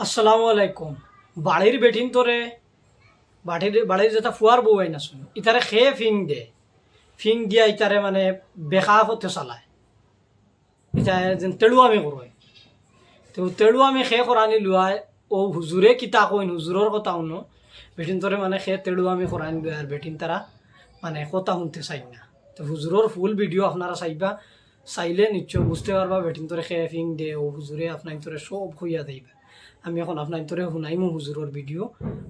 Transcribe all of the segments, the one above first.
আসসালামু আলাইকুম। বাড়ির বেঠিন তোরে, বাড়ির বাড়ির যেটা ফুয়ার বউ আইন আসুন ইতারে খেয়ে ফিং দে। ফিং দিয়া ইতারে মানে বেকা হতে চালায়। ইটা যেন তেড়ু আমি করো তো তেড়ু আমি খে করানি লুয়াই ও হুজুরে কিতা কইন হুজুরের কথা শুনো। বেঠিন তোরে মানে খে তেড়ু আমি করানি লুয়াই আর বেঠিন তারা মানে কথা শুনতে চাই না। তো হুজুরের ফুল ভিডিও আপনারা চাইবা, চাইলে নিশ্চয় বুঝতে পারবা বেঠিন তোরে খে ফিং দে, ও হুজুরে আপনার তোরে সব খুইয়া দেইবা আমি এখন আপনার তোরে শুনাইমু হুজুরের ভিডিও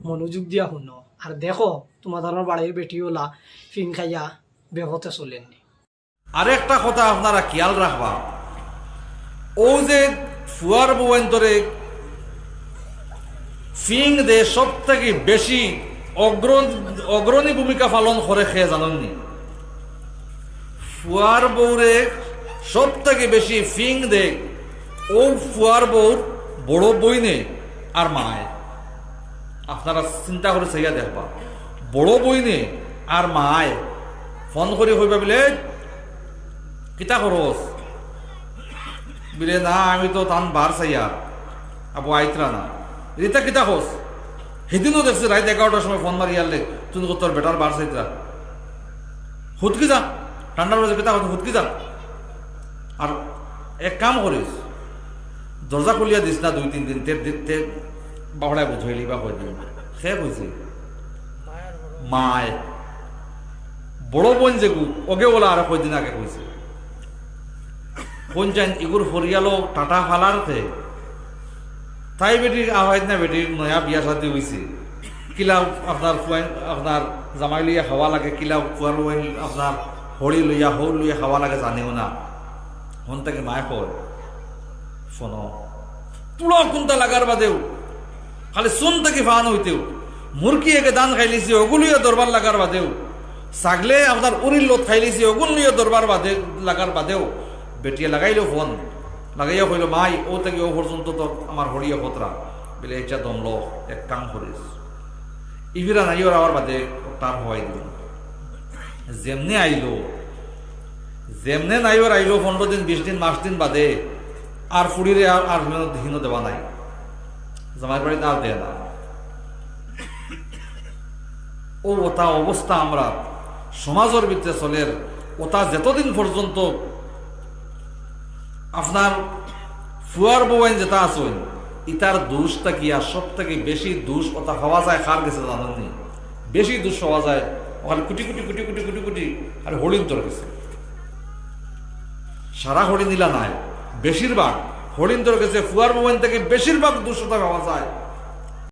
মনোযোগ দিয়া শুনো। আর দেখো তোমাদের বাড়ির বেটি ওলা, ফিং খাইয়া বেহতে চলেননি আর একটা কথা আপনারা খেয়াল রাখবা ও যে ফুয়ার বউন্তরে ফিং দে সব থেকে বেশি অগ্রণ ভূমিকা পালন করে খেয়ে জানেননি ফুয়ার বউরে সব থেকে বেশি ফিং দে ও ফুয়ার বউর বড় বইনে আর মায় আপনারা চিন্তা করে চাইয়া দেখবা। বড় বইনে আর মায় ফোন করে হইবা বলে, কিতা খরচ? বিলে, না, আমি তো তান বার চাইয়া, আবু আইতরা না। রিতা কিতা খোঁজ সেদিনও দেখছি রাত এগারোটার সময় ফোন মারি আনলে তুই তোর বেটার বার চাইতরা। হুতকি যা ঠান্ডার মাঝে কিতা হুতকি যা? আর এক কাম করিস দরজা খুলিয়া দিস না দুই, তিন দিন, তে দিতে বাহড়ায় বুঝাইলি বা কই দিন সে কইছে মায়। বড় বোন যেগু ওকে বলা আর কয়দিন আগে কইছে কোন চাইন ইগুর ফরিয়ালো টাটা ফালারতে তাই বেটি আহাইত না বেটি নয়া বিয়া শাদি হয়েছে কিলা আপনার ফুয়াইন আপনার জামাই লইয়া খাওয়া লাগে কিলা ফুয়ার ওয়াইন আপনার হরি লইয়া হৌ লইয়া খাওয়া লাগে, জানেও না। হন থেকে মায় কয় শোনো পুরো কোনটা লাগার বাদেও, খালি চুন থেকে ফান হইতেও, মুরগি একে দান খাইলিছি ওগুলিও দরবার লাগার বাদেও, ছাগলে আপনার উরির লোত খাইলিছি ওগুলিও দরবার বাদে, লাগার বাদেও, বেটিয়ে লাগাইলো ফোন, লাগাইয়া কইল, মাই, ও থেকে ও পর্যন্ত তো আমার হরিয়া পত্রা বলে এটা দমল এক কাম করিস ইভিরা নাইও আবার বাদে তার হওয়াই দিল। যেমনে আইলো, যেমনে নাইওর আইলো, পনেরো দিন, বিশ দিন, মাস দিন বাদে আর ফুড়িরে আর হীন দেওয়া নাই। জামাই বাড়িতে আর দেয় না ও ওটা অবস্থা আমরা সমাজের ভিতরে চলের ওটা যতদিন পর্যন্ত আপনার ফুয়ার বউয়াইন যেটা আছেন, ইতার দোষটা কি আর সব থেকে বেশি দোষ ওটা হওয়া যায় কার গেছে জানেননি বেশি দোষ হওয়া যায় ওখানে কুটি কুটি কুটি কুটি কুটি কুটি আর হরিণ তোর গেছে সারা হরিণ নিলা নাই। বেশিরভাগ হরিণ গেছে ফুয়ার মোবাইল থেকে বেশিরভাগ দোষটা পাওয়া যায়।